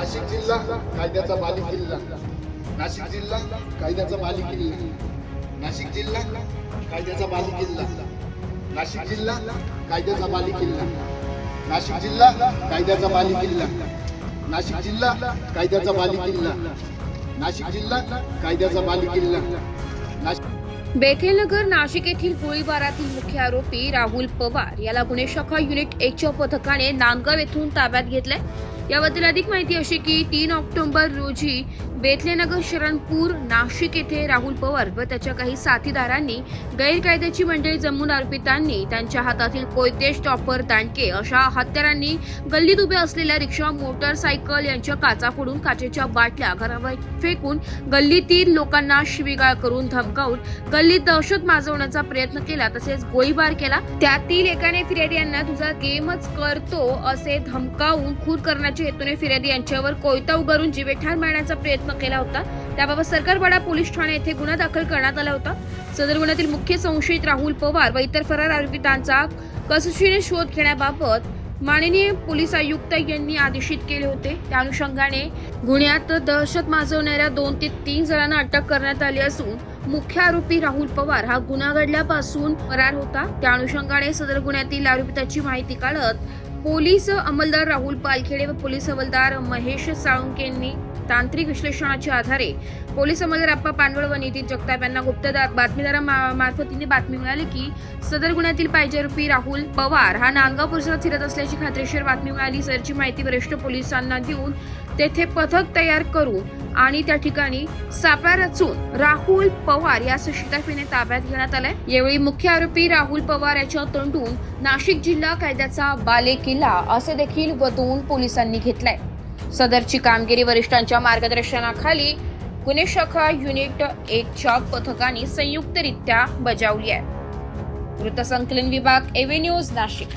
नाशिक जिल्हा कायद्याचा बालेकिल्ला नाशिक जिल्हा कायद्याचा बालेकिल्ला नाशिक जिल्हा कायद्याचा बालेकिल्ला नाशिक जिल्हा कायद्याचा बालेकिल्ला नाशिक जिल्हा कायद्याचा बालेकिल्ला नाशिक जिल्हा कायद्याचा बालेकिल्ला नाशिक जिल्हा कायद्याचा बालेकिल्ला नाशिक बेथेलनगर नाशिक येथील गोळीबारातील मुख्य आरोपी राहुल पवार याला गुन्हे शाखा युनिट एकच्या पथकाने नांदगाव येथून ताब्यात घेतलंय. याबद्दल अधिक माहिती अशी की तीन ऑक्टोबर रोजी बेथलेनगर शरणपूर नाशिक येथे राहुल पवार व त्याच्या काही साथीदारांनी गैरकायद्याची मंडळी जमून अर्पितांनी त्यांच्या हातातील कोयते स्टॉपर दांडके अशा हत्यारांनी गल्लीत उभे असलेल्या रिक्षा मोटरसायकल यांच्या काचा फोडून काचेच्या बाटल्या घरावर फेकून गल्लीतील लोकांना शिवीगाळ करून धमकावून गल्लीत दहशत माजवण्याचा प्रयत्न केला तसेच गोळीबार केला. त्यातील एकाने फिर्यादी यांना तुझा गेमच करतो असे धमकावून खून करण्याच्या हेतूने फिर्यादी यांच्यावर कोयता उगारून जीवेठार मारण्याचा प्रयत्न केला होता. त्याबाबत सरकारवाडा पोलीस ठाणे येथे गुन्हा दाखल करण्यात आला होता. सदर गुन्ह्यातील मुख्य संशयित राहुल पवार व इतर फरार आरोपितांचा कसोशीने शोध घेण्याबाबत माननीय पोलीस आयुक्त यांनी आदेशित केले होते. त्या अनुषंगाने गुन्ह्यात दहशत माजवणाऱ्या दोन ते तीन जणांना अटक करण्यात आली असून मुख्य आरोपी राहुल पवार हा गुन्हा घडल्यापासून फरार होता. त्या अनुषंगाने सदर गुन्ह्यातील आरोपिताची माहिती काढत पोलीस अंमलदार राहुल पालखेडे व पोलीस अंमलदार महेश साळुंके यांनी तांत्रिक विश्लेषणाच्या आधारे पोलीस रप्पा अप्पा पांडवळ व नितीन जगताप यांना गुप्तदार बातमीदारामार्फतीने बातमी मिळाली की सदर गुन्ह्यातील पायजेरूपी राहुल पवार हा नांदगाव परिसरात फिरत असल्याची खात्रीशीर बातमी मिळाली. सरची माहिती वरिष्ठ पोलिसांना देऊन तेथे पथक तयार करून आणि त्या ठिकाणी सापळा रचून राहुल पवार या शिताफीने ताब्यात घेण्यात आलाय. यावेळी मुख्य आरोपी राहुल पवार याच्या तोंडून नाशिक जिल्हा कायद्याचा बाले किल्ला असे देखील वतवून पोलिसांनी घेतलाय. सदरची कामगिरी वरिष्ठांच्या मार्गदर्शनाखाली गुन्हे शाखा युनिट एकच्या पथकाने संयुक्तरित्या बजावली आहे. वृत्तसंकलन विभाग एव्हेन्यूज नाशिक.